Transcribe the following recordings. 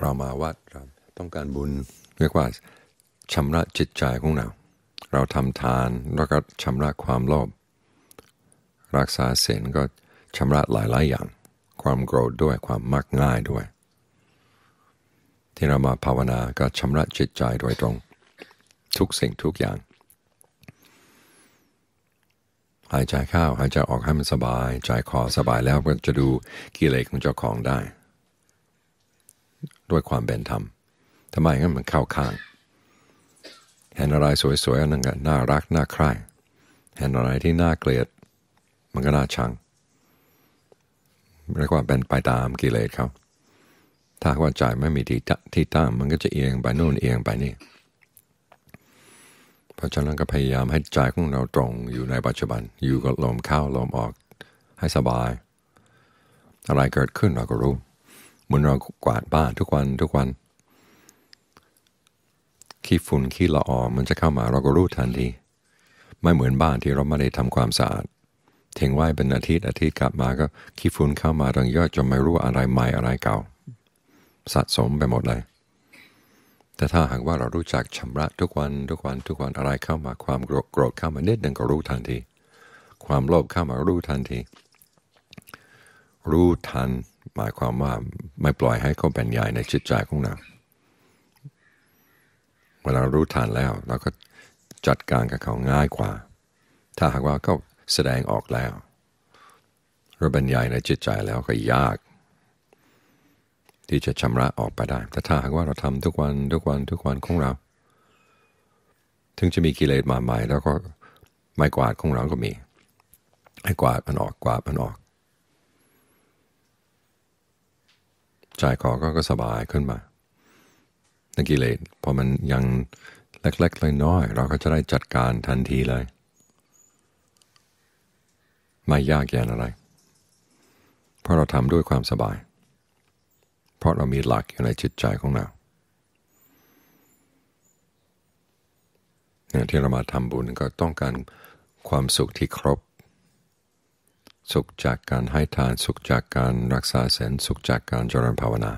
เรามาวัดเราต้องการบุญเรียกว่าชำระจิตใจของเรา เราทำทานแล้วก็ชำระความโลภรักษาศีลก็ชำระหลายๆอย่าง ความโกรธด้วยความมักง่ายด้วย ที่เรามาภาวนาก็ชำระจิตใจโดยตรง ทุกสิ่งทุกอย่าง หายใจเข้าหายใจออกให้มันสบาย ใจคอสบายแล้วก็จะดูกิเลสของเจ้าของได้ ด้วยความเป็นธรรมทำไมงั้นมันเข้าข้าง เห็นอะไรสวยๆนั่นก็น่ารักน่าใคร่เห็นอะไรที่น่าเกลียด มันก็น่าชังเรียกว่าเป็นไปตามกิเลสเขาถ้าว่าใจไม่มีที่ที่ตั้งมันก็จะเอียงไปโน่นเอียงไปนี่ เพราะฉะนั้นก็พยายามให้ใจของเราตรงอยู่ในปัจจุบัน อยู่กับลมเข้าลมออกให้สบาย อะไรเกิดขึ้นเราก็รู้ เหมือนเรากวาดบ้านทุกวันทุกวัน ขี้ฝุ่นขี้ละอองมันจะเข้ามาเราก็รู้ทันที ไม่เหมือนบ้านที่เราไม่ได้ทำความสะอาดทิ้งไว้เป็นอาทิตย์อาทิตย์กลับมาก็ขี้ฝุ่นเข้ามาตังเยอะจนไม่รู้อะไรใหม่อะไรเก่า สะสมไปหมดเลย แต่ถ้าหากว่าเรารู้จักชำระทุกวันทุกวันทุกวันอะไรเข้ามาความโกรธเข้ามานิดนึงก็รู้ทันที ความโลภเข้ามารู้ทันที รู้ทัน หมายความว่าไม่ปล่อยให้เขาเป็นใหญ่ในจิตใจของเราเวลารู้ทันแล้วเราก็จัดการกับเขาง่ายกว่า ถ้าหากว่าเขาแสดงออกแล้วเราบรรยายในจิตใจแล้วก็ยาก ที่จะชำระออกไปได้ แต่ถ้าหากว่าเราทำทุกวันทุกวันทุกวันของเรา ถึงจะมีกิเลสมาใหม่ แล้วก็ไม้กวาดของเราก็มี ให้กวาดมันออกกวาดมันออก ใจคอก็สบายขึ้นมานักกิเลสพอมันยังเล็กๆเลยน้อยเราก็จะได้จัดการทันทีเลย ไม่ยากเย็นอะไร เพราะเราทำด้วยความสบาย เพราะเรามีหลักอยู่ในจิตใจของเราเนี่ยที่เรามาทำบุญก็ต้องการความสุขที่ครบ สุขจากการให้ทานสุขจากการรักษาศีลสุขจากการเจริญภาวนา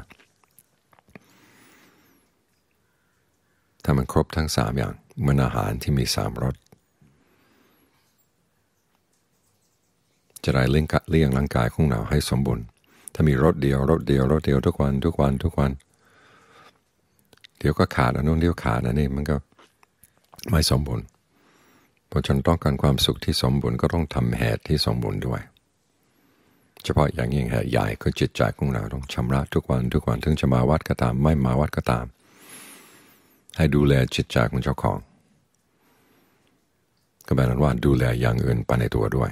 ถ้ามันครบทั้งสามอย่างเหมือนอาหารที่มีสามรสจะได้เลี้ยงเลี้ยงร่างกายของเราให้สมบูรณ์ ถ้ามีรสเดียวรสเดียวรสเดียวทุกวันทุกวันทุกวัน เดี๋ยวก็ขาดอันนู้นเดี๋ยวขาดอันนี้มันก็ไม่สมบูรณ์เพราะฉันต้องการความสุขที่สมบูรณ์ก็ต้องทำเหตุที่สมบูรณ์ด้วย เฉพาะอย่างยิ่งแห่ใหญ่ก็จิตใจของเราต้องชำระทุกวันทุกวันถึงจะมาวัดก็ตาม ไม่มาวัดก็ตาม ให้ดูแลจิตใจของเจ้าของ ก็แปลว่าดูแลอย่างอื่นไปในตัวด้วย